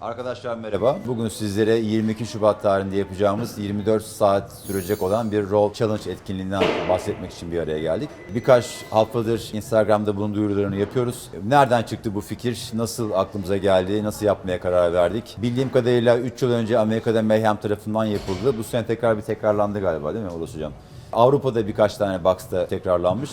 Arkadaşlar merhaba. Bugün sizlere 22 Şubat tarihinde yapacağımız 24 saat sürecek olan bir Roll Challenge etkinliğinden bahsetmek için bir araya geldik. Birkaç haftadır Instagram'da bunun duyurularını yapıyoruz. Nereden çıktı bu fikir? Nasıl aklımıza geldi? Nasıl yapmaya karar verdik? Bildiğim kadarıyla 3 yıl önce Amerika'da Mayhem tarafından yapıldı. Bu sene tekrar bir tekrarlandı galiba değil mi Ulas Hocam? Avrupa'da birkaç tane box'ta tekrarlanmış.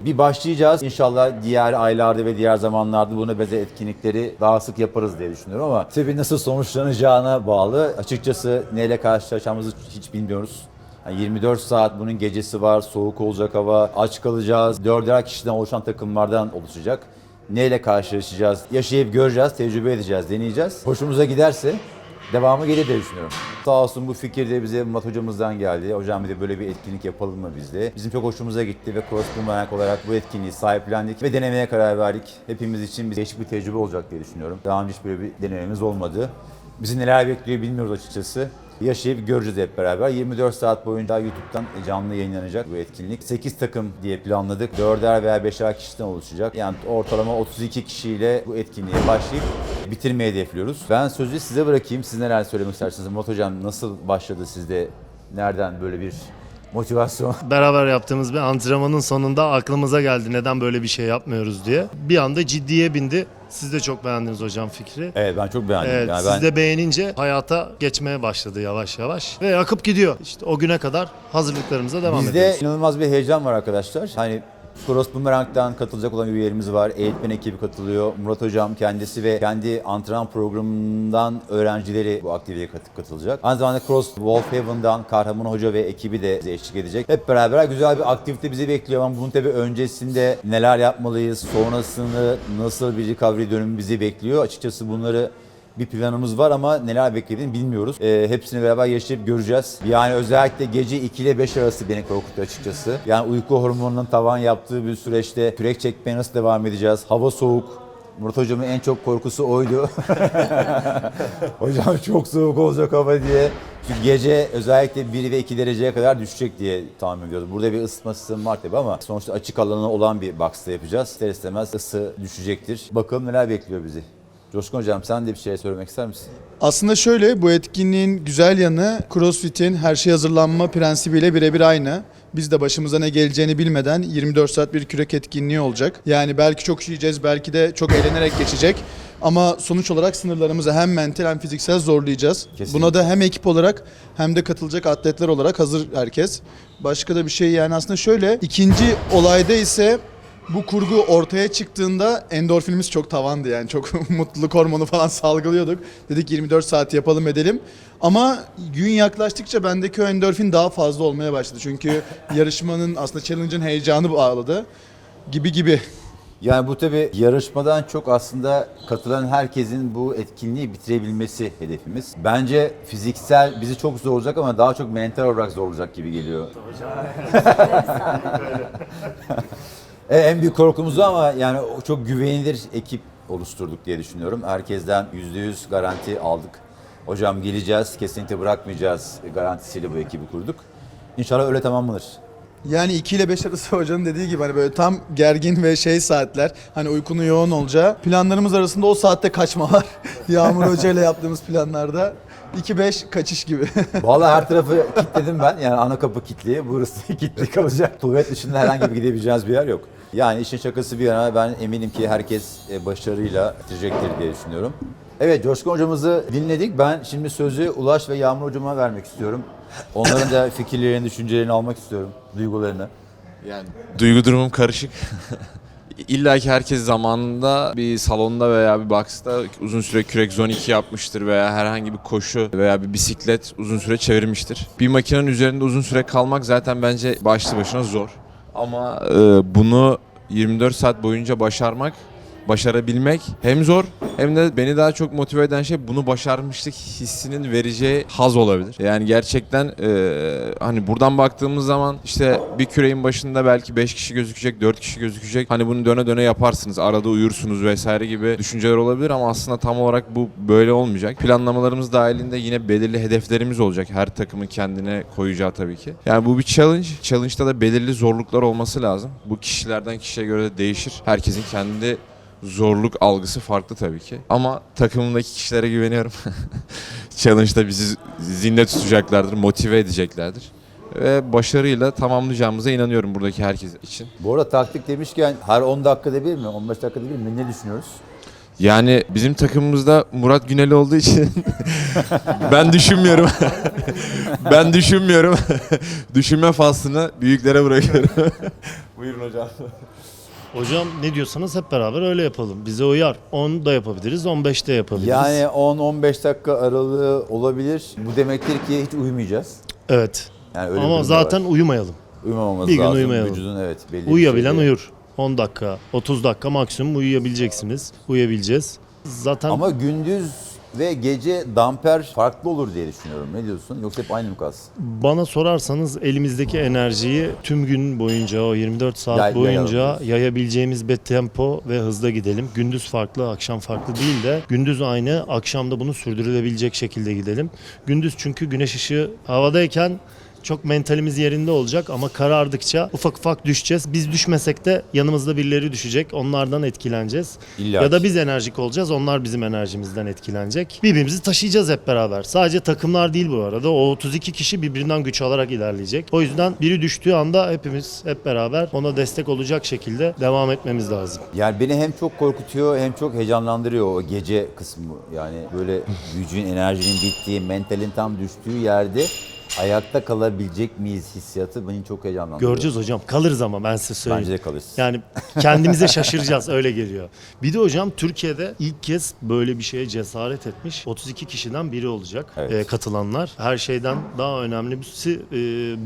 Bir başlayacağız. İnşallah diğer aylarda ve diğer zamanlarda buna beze etkinlikleri daha sık yaparız diye düşünüyorum ama tabii nasıl sonuçlanacağına bağlı. Açıkçası neyle karşılaşacağımızı hiç bilmiyoruz. Yani 24 saat bunun gecesi var, soğuk olacak hava, aç kalacağız. Dörder kişiden oluşan takımlardan oluşacak. Neyle karşılaşacağız? Yaşayıp göreceğiz, tecrübe edeceğiz, deneyeceğiz. Hoşumuza giderse devamı gelir diye düşünüyorum. Sağ olsun bu fikir de bize Murat hocamızdan geldi. Hocam bir de böyle bir etkinlik yapalım mı bizde? Bizim çok hoşumuza gitti ve Cross Boomerang olarak bu etkinliği sahiplendik ve denemeye karar verdik. Hepimiz için bir değişik bir tecrübe olacak diye düşünüyorum. Daha önce hiç böyle bir denememiz olmadı. Bizi neler bekliyor bilmiyoruz açıkçası. Yaşayıp göreceğiz hep beraber. 24 saat boyunca YouTube'dan canlı yayınlanacak bu etkinlik. 8 takım diye planladık. 4'er veya 5'er kişiden oluşacak. Yani ortalama 32 kişiyle bu etkinliğe başlayıp bitirmeyi hedefliyoruz. Ben sözü size bırakayım. Siz neler söylemek istersiniz? Murat Hocam nasıl başladı sizde? Nereden böyle bir motivasyon? Beraber yaptığımız bir antrenmanın sonunda aklımıza geldi neden böyle bir şey yapmıyoruz diye. Bir anda ciddiye bindi. Siz de çok beğendiniz hocam fikri. Evet ben çok beğendim. Evet, yani siz ben de beğenince hayata geçmeye başladı yavaş yavaş. Ve akıp gidiyor. İşte o güne kadar hazırlıklarımıza devam Bizde ediyoruz. inanılmaz bir heyecan var arkadaşlar. Hani Cross Boomerang'dan katılacak olan üyelerimiz var. Eğitmen ekibi katılıyor. Murat Hocam kendisi ve kendi antrenman programından öğrencileri bu aktiviteye kat- katılacak. Aynı zamanda Cross Wolfhaven'dan Kahraman Hoca ve ekibi de bize eşlik edecek. Hep beraber güzel bir aktivite bizi bekliyor ama bunun tabii öncesinde neler yapmalıyız, sonrasında nasıl bir recovery dönümü bizi bekliyor. Açıkçası bunları bir planımız var ama neler beklediğini bilmiyoruz. Ee, hepsini beraber yaşayıp göreceğiz. Yani özellikle gece 2 ile 5 arası beni korkuttu açıkçası. Yani uyku hormonunun tavan yaptığı bir süreçte kürek çekmeye nasıl devam edeceğiz? Hava soğuk. Murat hocamın en çok korkusu oydu. Hocam çok soğuk olacak hava diye. Çünkü gece özellikle 1 ve 2 dereceye kadar düşecek diye tahmin ediyoruz. Burada bir ısıtma sistemi var tabii ama sonuçta açık alanı olan bir box'ta yapacağız. İster istemez ısı düşecektir. Bakalım neler bekliyor bizi. Coşkun hocam sen de bir şey söylemek ister misin? Aslında şöyle bu etkinliğin güzel yanı CrossFit'in her şey hazırlanma prensibiyle birebir aynı. Biz de başımıza ne geleceğini bilmeden 24 saat bir kürek etkinliği olacak. Yani belki çok yiyeceğiz, belki de çok eğlenerek geçecek. Ama sonuç olarak sınırlarımızı hem mental hem fiziksel zorlayacağız. Kesinlikle. Buna da hem ekip olarak hem de katılacak atletler olarak hazır herkes. Başka da bir şey yani aslında şöyle ikinci olayda ise bu kurgu ortaya çıktığında endorfinimiz çok tavandı yani çok mutluluk hormonu falan salgılıyorduk. Dedik 24 saat yapalım edelim. Ama gün yaklaştıkça bendeki o endorfin daha fazla olmaya başladı. Çünkü yarışmanın aslında challenge'ın heyecanı bağladı. Gibi gibi. Yani bu tabi yarışmadan çok aslında katılan herkesin bu etkinliği bitirebilmesi hedefimiz. Bence fiziksel bizi çok zorlayacak ama daha çok mental olarak zorlayacak gibi geliyor. E, en büyük korkumuz ama yani çok güvenilir ekip oluşturduk diye düşünüyorum. Herkesten %100 garanti aldık. Hocam geleceğiz, kesinlikle bırakmayacağız garantisiyle bu ekibi kurduk. İnşallah öyle tamamlanır. Yani 2 ile 5 arası hocanın dediği gibi hani böyle tam gergin ve şey saatler hani uykunun yoğun olacağı planlarımız arasında o saatte kaçma var. Yağmur Hoca ile yaptığımız planlarda 2-5 kaçış gibi. Vallahi her tarafı kilitledim ben. Yani ana kapı kilitli, burası kilitli kalacak. Tuvalet dışında herhangi bir gidebileceğiniz bir yer yok. Yani işin şakası bir yana ben eminim ki herkes e, başarıyla bitirecektir diye düşünüyorum. Evet Coşkun hocamızı dinledik. Ben şimdi sözü Ulaş ve Yağmur hocama vermek istiyorum. Onların da fikirlerini, düşüncelerini almak istiyorum, duygularını. Yani duygu durumum karışık. İlla ki herkes zamanında bir salonda veya bir box'ta uzun süre kürek zone 2 yapmıştır veya herhangi bir koşu veya bir bisiklet uzun süre çevirmiştir. Bir makinenin üzerinde uzun süre kalmak zaten bence başlı başına zor. Ama e, bunu 24 saat boyunca başarmak, başarabilmek hem zor hem de beni daha çok motive eden şey bunu başarmışlık hissinin vereceği haz olabilir. Yani gerçekten e, hani buradan baktığımız zaman işte bir küreğin başında belki 5 kişi gözükecek, 4 kişi gözükecek. Hani bunu döne döne yaparsınız, arada uyursunuz vesaire gibi düşünceler olabilir ama aslında tam olarak bu böyle olmayacak. Planlamalarımız dahilinde yine belirli hedeflerimiz olacak. Her takımın kendine koyacağı tabii ki. Yani bu bir challenge. Challenge'da da belirli zorluklar olması lazım. Bu kişilerden kişiye göre de değişir. Herkesin kendi zorluk algısı farklı tabii ki. Ama takımımdaki kişilere güveniyorum. Challenge'da bizi zinde tutacaklardır, motive edeceklerdir. Ve başarıyla tamamlayacağımıza inanıyorum buradaki herkes için. Bu arada taktik demişken her 10 dakikada bir mi? 15 dakikada bir mi? Ne düşünüyoruz? Yani bizim takımımızda Murat Güneli olduğu için ben düşünmüyorum. ben düşünmüyorum. Düşünme faslını büyüklere bırakıyorum. Buyurun hocam. Hocam ne diyorsanız hep beraber öyle yapalım. Bize uyar. 10 da yapabiliriz, 15 de yapabiliriz. Yani 10-15 dakika aralığı olabilir. Bu demektir ki hiç uyumayacağız. Evet. Yani öyle bir Ama durum da zaten var. uyumayalım. uyumamamız bir gün lazım. uyumayalım. Vücudun evet belli bir Uyuyabilen şeyde- uyur. 10 dakika, 30 dakika maksimum uyuyabileceksiniz. Uyuyabileceğiz. Zaten Ama gündüz ve gece damper farklı olur diye düşünüyorum. Ne diyorsun? Yoksa hep aynı mı kalsın? bana sorarsanız elimizdeki enerjiyi tüm gün boyunca o 24 saat Yay- boyunca yayalım. yayabileceğimiz bir tempo ve hızda gidelim. Gündüz farklı, akşam farklı değil de gündüz aynı, akşamda bunu sürdürülebilecek şekilde gidelim. Gündüz çünkü güneş ışığı havadayken çok mentalimiz yerinde olacak ama karardıkça ufak ufak düşeceğiz. Biz düşmesek de yanımızda birileri düşecek. Onlardan etkileneceğiz. İlla Ya da biz enerjik olacağız. Onlar bizim enerjimizden etkilenecek. Birbirimizi taşıyacağız hep beraber. Sadece takımlar değil bu arada. O 32 kişi birbirinden güç alarak ilerleyecek. O yüzden biri düştüğü anda hepimiz hep beraber ona destek olacak şekilde devam etmemiz lazım. Yani beni hem çok korkutuyor hem çok heyecanlandırıyor o gece kısmı. Yani böyle gücün, enerjinin bittiği, mentalin tam düştüğü yerde ayakta kalabilecek miyiz hissiyatı beni çok heyecanlandırıyor. Göreceğiz hocam. Kalırız ama ben size söyleyeyim. Bence de kalırız. Yani kendimize şaşıracağız öyle geliyor. Bir de hocam Türkiye'de ilk kez böyle bir şeye cesaret etmiş 32 kişiden biri olacak Evet. e, katılanlar. Her şeyden daha önemlisi e,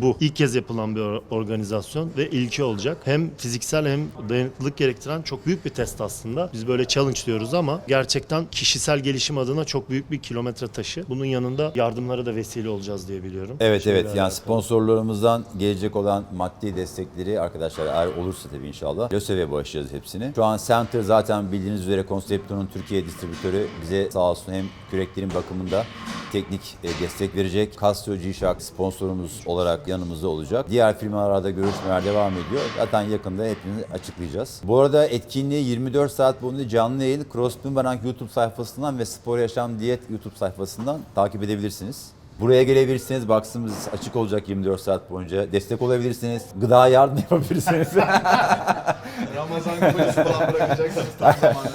bu. İlk kez yapılan bir or- organizasyon ve ilki olacak. Hem fiziksel hem dayanıklılık gerektiren çok büyük bir test aslında. Biz böyle challenge diyoruz ama gerçekten kişisel gelişim adına çok büyük bir kilometre taşı. Bunun yanında yardımlara da vesile olacağız diye biliyorum. Evet evet yani alakalı. sponsorlarımızdan gelecek olan maddi destekleri arkadaşlar eğer olursa tabii inşallah LÖSEV'e bağışlayacağız hepsini. Şu an Center zaten bildiğiniz üzere Concepto'nun Türkiye distribütörü bize sağ olsun hem küreklerin bakımında teknik e, destek verecek. Casio G-Shock sponsorumuz olarak yanımızda olacak. Diğer firmalarda görüşmeler devam ediyor. Zaten yakında hepimizi açıklayacağız. Bu arada etkinliği 24 saat boyunca canlı yayın Cross Boomerang YouTube sayfasından ve Spor Yaşam Diyet YouTube sayfasından takip edebilirsiniz. Buraya gelebilirsiniz. Box'ımız açık olacak 24 saat boyunca. Destek olabilirsiniz. Gıda yardım yapabilirsiniz. Ramazan polisi falan bırakacaksınız tam zamanı.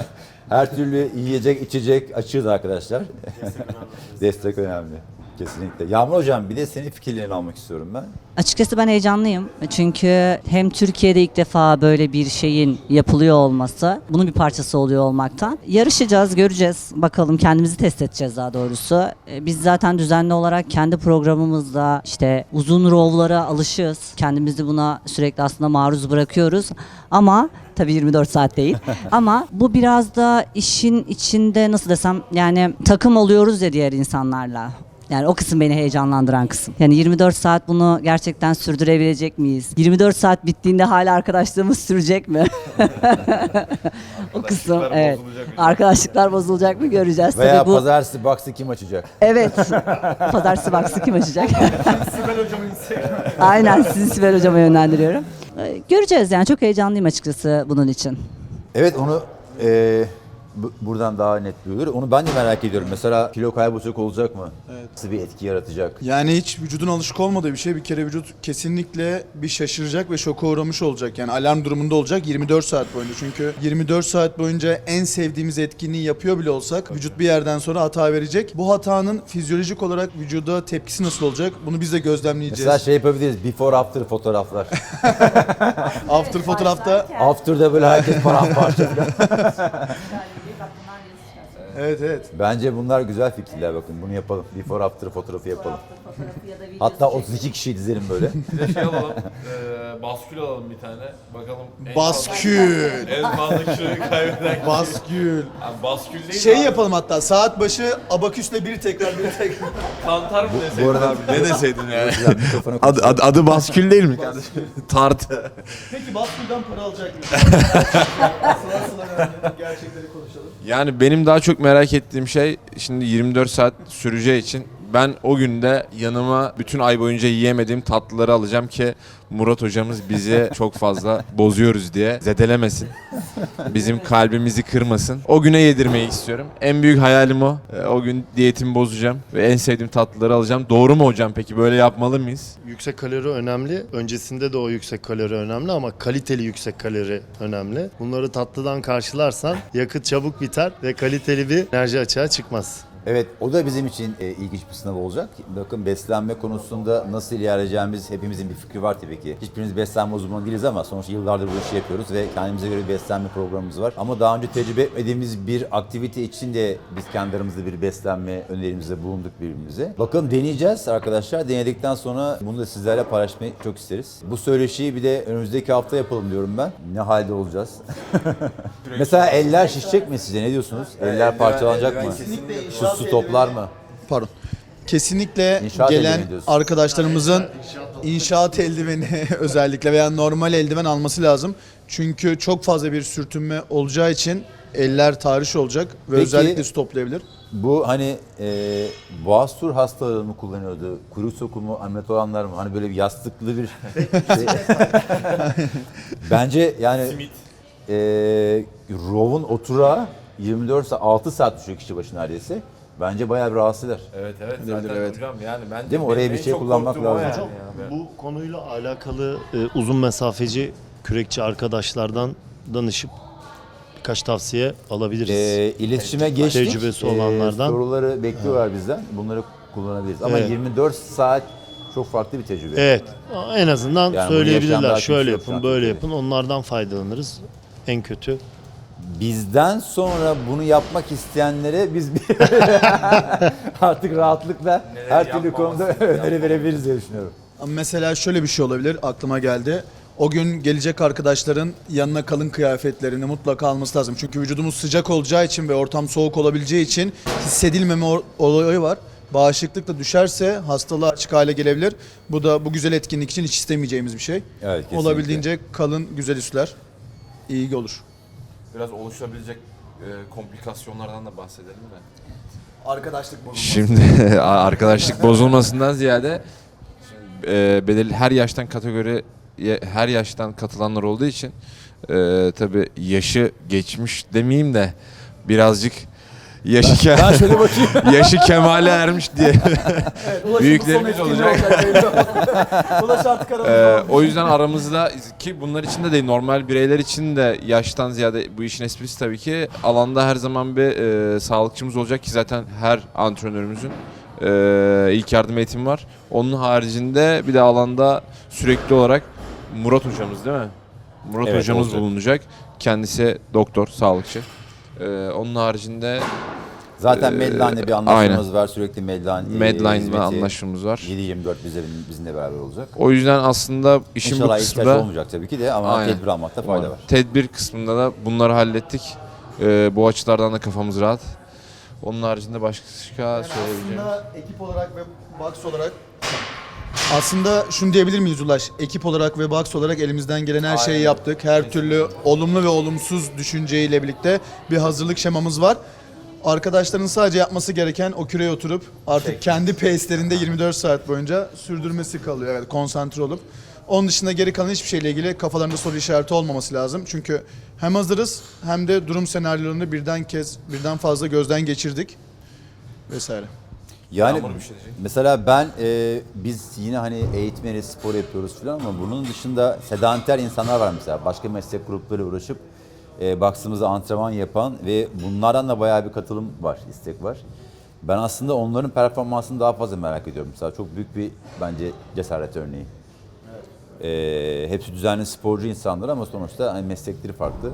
Her türlü yiyecek, içecek açığız arkadaşlar. Destek önemli. Kesinlikle. Yağmur Hocam bir de senin fikirlerini almak istiyorum ben. Açıkçası ben heyecanlıyım. Çünkü hem Türkiye'de ilk defa böyle bir şeyin yapılıyor olması, bunun bir parçası oluyor olmaktan. Yarışacağız, göreceğiz. Bakalım kendimizi test edeceğiz daha doğrusu. E, Biz zaten düzenli olarak kendi programımızda işte uzun rovlara alışığız. Kendimizi buna sürekli aslında maruz bırakıyoruz. Ama tabii 24 saat değil. Ama bu biraz da işin içinde nasıl desem yani takım oluyoruz ya diğer insanlarla. Yani o kısım beni heyecanlandıran kısım. Yani 24 saat bunu gerçekten sürdürebilecek miyiz? 24 saat bittiğinde hala arkadaşlığımız sürecek mi? o kısım evet. Arkadaşlıklar bozulacak mı göreceğiz. Veya Tabii bu pazartesi box'ı kim açacak? evet. Pazartesi baksı kim açacak? Aynen sizi Sibel hocama yönlendiriyorum. Göreceğiz yani çok heyecanlıyım açıkçası bunun için. Evet onu e, buradan daha net duyulur. Onu ben de merak ediyorum. Mesela kilo kaybı çok olacak mı? Nasıl bir etki yaratacak? Yani hiç vücudun alışık olmadığı bir şey. Bir kere vücut kesinlikle bir şaşıracak ve şoka uğramış olacak. Yani alarm durumunda olacak 24 saat boyunca. Çünkü 24 saat boyunca en sevdiğimiz etkinliği yapıyor bile olsak vücut bir yerden sonra hata verecek. Bu hatanın fizyolojik olarak vücuda tepkisi nasıl olacak? Bunu biz de gözlemleyeceğiz. Mesela şey yapabiliriz. Before after fotoğraflar. After fotoğrafta After'da böyle herkes paramparça. Evet evet. Bence bunlar güzel fikirler bakın. Bunu yapalım. Before after fotoğrafı yapalım. Hatta 32 kişi dizelim böyle. Bir de şey alalım, eee baskül alalım bir tane. Bakalım en Baskül. fazla, en fazla kiloyu kaybeden. Baskül. Abi baskül değil Şey abi. yapalım hatta saat başı abaküsle bir tekrar bir tekrar. Kantar mı desek? Bu arada Ne deseydin yani? Güzel, mikrofona Adı, adı, adı baskül değil mi kardeşim? Tart. Peki baskülden para alacak mıyız? sıra sıra önemli. Gerçekleri konuşalım. Yani benim daha çok merak ettiğim şey şimdi 24 saat süreceği için Ben o günde yanıma bütün ay boyunca yiyemediğim tatlıları alacağım ki Murat hocamız bizi çok fazla bozuyoruz diye zedelemesin. Bizim kalbimizi kırmasın. O güne yedirmeyi istiyorum. En büyük hayalim o. Ee, O gün diyetimi bozacağım ve en sevdiğim tatlıları alacağım. Doğru mu hocam peki böyle yapmalı mıyız? Yüksek kalori önemli. Öncesinde de o yüksek kalori önemli ama kaliteli yüksek kalori önemli. Bunları tatlıdan karşılarsan yakıt çabuk biter ve kaliteli bir enerji açığa çıkmaz. Evet, o da bizim için e, ilginç bir sınav olacak. Bakın beslenme konusunda nasıl ilerleyeceğimiz hepimizin bir fikri var tabii ki. Hiçbirimiz beslenme uzmanı değiliz ama sonuçta yıllardır bu işi yapıyoruz ve kendimize göre bir beslenme programımız var. Ama daha önce tecrübe etmediğimiz bir aktivite için de biz kendi aramızda bir beslenme önerimizde bulunduk birbirimize. Bakalım deneyeceğiz arkadaşlar. Denedikten sonra bunu da sizlerle paylaşmayı çok isteriz. Bu söyleşiyi bir de önümüzdeki hafta yapalım diyorum ben. Ne halde olacağız? Mesela eller şişecek mi size? Ne diyorsunuz? Eller parçalanacak mı? Su, su toplar mı? Pardon. Kesinlikle İnşaat gelen eldiveni diyorsun. arkadaşlarımızın inşaat eldiveni özellikle veya normal eldiven alması lazım. Çünkü çok fazla bir sürtünme olacağı için eller tahriş olacak ve Peki- özellikle su toplayabilir. Bu hani e, boğaz tur hastaları mı kullanıyordu? Kuyruk sokumu ameliyat olanlar mı? Hani böyle bir yastıklı bir şey. Bence yani e, Rov'un oturağı 24 saat, 6 saat düşüyor kişi başı neredeyse. Bence bayağı bir rahatsız eder. Evet evet Oluyordur, zaten evet. hocam yani bence Değil mi? Oraya benim bir şey çok kullanmak korktuğum o lazım. yani. Hocam Ya. bu konuyla alakalı e, uzun mesafeci kürekçi arkadaşlardan danışıp birkaç tavsiye alabiliriz. E, iletişime geçtik. Tecrübesi E, olanlardan. soruları bekliyorlar bizden. Bunları kullanabiliriz. Ama Evet. 24 saat çok farklı bir tecrübe. Evet. En azından Yani bunu söyleyebilirler. Şöyle yapın, böyle yapın. Onlardan faydalanırız. En kötü. Bizden sonra bunu yapmak isteyenlere biz artık rahatlıkla Neler her türlü konuda öneri verebiliriz diye düşünüyorum. Ama Mesela şöyle bir şey olabilir aklıma geldi. O gün gelecek arkadaşların yanına kalın kıyafetlerini mutlaka alması lazım. Çünkü vücudumuz sıcak olacağı için ve ortam soğuk olabileceği için hissedilmeme olayı var. Bağışıklık da düşerse hastalığa açık hale gelebilir. Bu da bu güzel etkinlik için hiç istemeyeceğimiz bir şey. Evet, kesinlikle. Olabildiğince kalın güzel üstler iyi olur. Biraz oluşabilecek e, komplikasyonlardan da bahsedelim mi? Arkadaşlık Şimdi arkadaşlık bozulmasından ziyade e, belirli her yaştan kategori her yaştan katılanlar olduğu için e, tabi yaşı geçmiş demeyeyim de birazcık yaşı ke- Ben şöyle bakayım. yaşı kemale ermiş diye büyüklerimiz olacak. Ee, o yüzden aramızda ki bunlar için de değil normal bireyler için de yaştan ziyade bu işin esprisi tabii ki alanda her zaman bir e, sağlıkçımız olacak ki zaten her antrenörümüzün e, ilk yardım eğitimi var. Onun haricinde bir de alanda sürekli olarak Murat hocamız değil mi? Murat Evet, hocamız olacak. bulunacak. Kendisi doktor, sağlıkçı. Ee, onun haricinde Zaten Ee, Medline'le bir anlaşmamız var. Sürekli Medline Medline'la anlaşmamız var. 7-24 bize, bizimle beraber olacak. O yüzden aslında işin İnşallah bu ihtiyaç kısmında olmayacak tabii ki de ama Aynen. tedbir almakta fayda var. Tedbir kısmında da bunları hallettik. Ee, bu açılardan da kafamız rahat. Onun haricinde başka söyleyebileceğim. Aslında ekip olarak ve box olarak aslında şunu diyebilir miyiz Ulaş? Ekip olarak ve box olarak elimizden gelen her şeyi yaptık. Her türlü olumlu ve olumsuz düşünceyle birlikte bir hazırlık şemamız var. Arkadaşların sadece yapması gereken o küreye oturup artık kendi pace'lerinde 24 saat boyunca sürdürmesi kalıyor. Evet, konsantre olup. Onun dışında geri kalan hiçbir şeyle ilgili kafalarında soru işareti olmaması lazım. Çünkü hem hazırız hem de durum senaryolarını birden kez, birden fazla gözden geçirdik vesaire. Yani Yağmur bir şey diyecek. mesela ben e, biz yine hani eğitmeni spor yapıyoruz falan ama bunun dışında sedanter insanlar var mesela. Başka meslek grupları uğraşıp e, baktığımızda antrenman yapan ve bunlardan da bayağı bir katılım var, istek var. Ben aslında onların performansını daha fazla merak ediyorum. Mesela çok büyük bir bence cesaret örneği. E, hepsi düzenli sporcu insanlar ama sonuçta hani meslekleri farklı.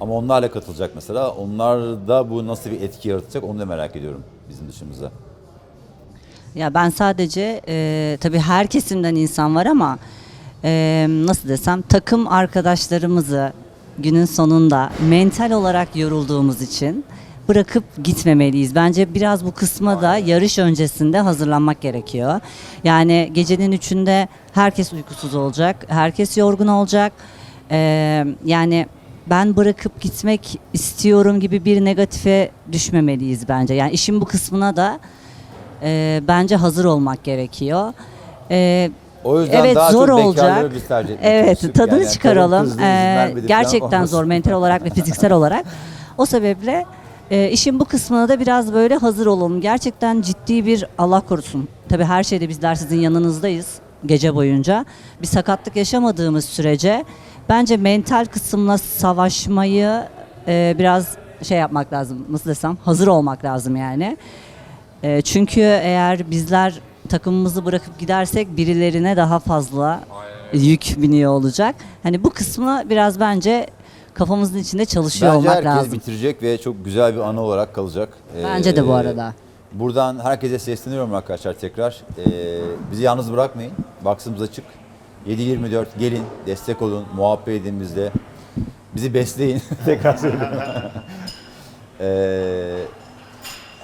Ama onlarla katılacak mesela. Onlarda bu nasıl bir etki yaratacak onu da merak ediyorum bizim dışımızda. Ya ben sadece e, tabii her kesimden insan var ama e, nasıl desem takım arkadaşlarımızı günün sonunda mental olarak yorulduğumuz için bırakıp gitmemeliyiz. Bence biraz bu kısma da yarış öncesinde hazırlanmak gerekiyor. Yani gecenin üçünde herkes uykusuz olacak, herkes yorgun olacak. E, yani ben bırakıp gitmek istiyorum gibi bir negatife düşmemeliyiz bence. Yani işin bu kısmına da e, bence hazır olmak gerekiyor. E, O yüzden Evet, daha zor çok olacak. biz tercih etmek Evet, tadını Yani çıkaralım. Ee, falan gerçekten zor mental olarak ve fiziksel olarak. O sebeple e, işin bu kısmına da biraz böyle hazır olalım. Gerçekten ciddi bir Allah korusun. Tabii her şeyde bizler sizin yanınızdayız gece boyunca. Bir sakatlık yaşamadığımız sürece bence mental kısımla savaşmayı e, biraz şey yapmak lazım. Nasıl desem? Hazır olmak lazım yani. E, çünkü eğer bizler takımımızı bırakıp gidersek birilerine daha fazla yük biniyor olacak. Hani bu kısmı biraz bence kafamızın içinde çalışıyor Bence olmak herkes lazım. bitirecek ve çok güzel bir anı olarak kalacak. Bence de bu Ee, arada. Buradan herkese sesleniyorum arkadaşlar tekrar. Ee, bizi yalnız bırakmayın. Baksımız açık. 7-24 gelin, destek olun, muhabbet edin bizle. Bizi besleyin. tekrar söylüyorum. Ee,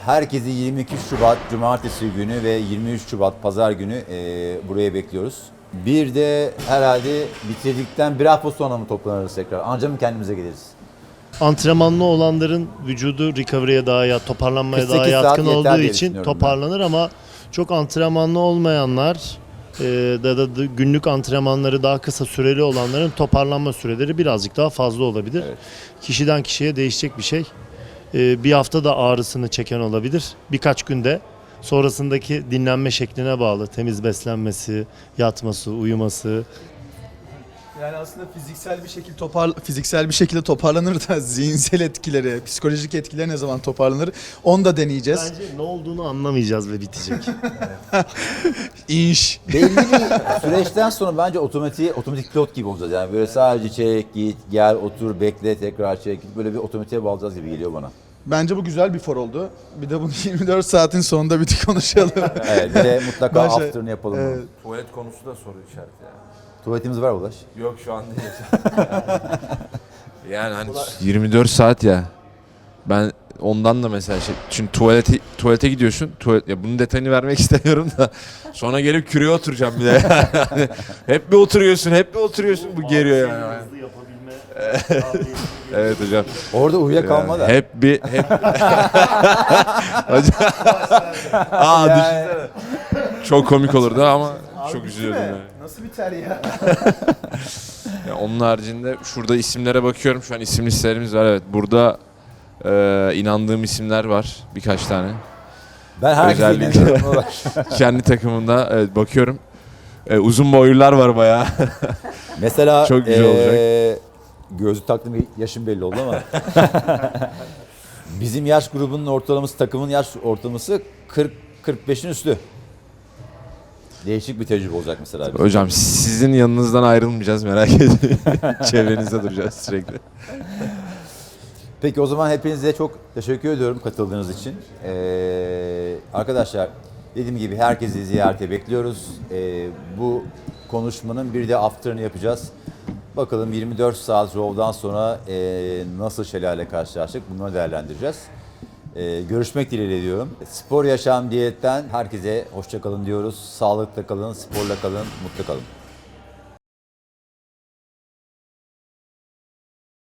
herkesi 22 Şubat Cumartesi günü ve 23 Şubat Pazar günü e, buraya bekliyoruz. Bir de herhalde bitirdikten bir hafta sonra mı toplanırız tekrar? Anca mı kendimize geliriz? Antrenmanlı olanların vücudu recovery'e daha ya toparlanmaya 48 daha saat yatkın yeter olduğu diye için düşünüyorum ben. toparlanır ama çok antrenmanlı olmayanlar e, da, da, da günlük antrenmanları daha kısa süreli olanların toparlanma süreleri birazcık daha fazla olabilir. Kişiden kişiye değişecek bir şey. E, bir hafta da ağrısını çeken olabilir. Birkaç günde sonrasındaki dinlenme şekline bağlı. Temiz beslenmesi, yatması, uyuması, Yani aslında fiziksel bir şekilde topar fiziksel bir şekilde toparlanır da zihinsel etkileri, psikolojik etkileri ne zaman toparlanır onu da deneyeceğiz. Bence ne olduğunu anlamayacağız ve bitecek. İnş. Belli bir süreçten sonra bence otomatik otomatik pilot gibi olacağız. Yani böyle sadece çek, git, gel, otur, bekle, tekrar çek, git. Böyle bir otomatiğe bağlayacağız gibi geliyor bana. Bence bu güzel bir for oldu. Bir de bunu 24 saatin sonunda bir konuşalım. Evet, bir de mutlaka Başla- after'ını yapalım. Evet. Tuvalet konusu da soru işareti ya. Tuvaletimiz var Ulaş. Yok şu an değil. Yani hani 24 saat ya. Ben ondan da mesela şey çünkü tuvalete tuvalete gidiyorsun. Tuvalet ya bunun detayını vermek istemiyorum da sonra gelip küreye oturacağım bir de. Yani hep bir oturuyorsun, hep bir oturuyorsun bu geriyor yani. Hızlı yapabilme Evet hocam. Orada uyuyakalma da. Hep bir hep Hocam. Aa Yani- düşünsene. Çok komik olurdu ama çok üzülüyordum yani. Nasıl biter ya? Ya onun haricinde şurada isimlere bakıyorum. Şu an isim listelerimiz var. Evet burada e, inandığım isimler var birkaç tane. Ben herkese Ulaş. Kendi takımımda evet bakıyorum. E, uzun boylular var bayağı. Mesela Çok güzel eee, Gözlük taktım yaşım belli oldu ama. Bizim yaş grubunun ortalaması, takımın yaş ortalaması 40-45'in üstü. Değişik bir tecrübe olacak mesela. bizim. Hocam sizin yanınızdan ayrılmayacağız merak etmeyin. Çevrenizde duracağız sürekli. Peki o zaman hepinize çok teşekkür ediyorum katıldığınız için. Ee, arkadaşlar dediğim gibi herkesi ziyarete bekliyoruz. Ee, bu konuşmanın bir de after'ını yapacağız. Bakalım 24 saat rovdan sonra e, nasıl şelale karşılaştık bunları değerlendireceğiz. Ee, görüşmek dileğiyle diyorum. Spor yaşam diyetten herkese hoşça kalın diyoruz. Sağlıkla kalın, sporla kalın, mutlu kalın.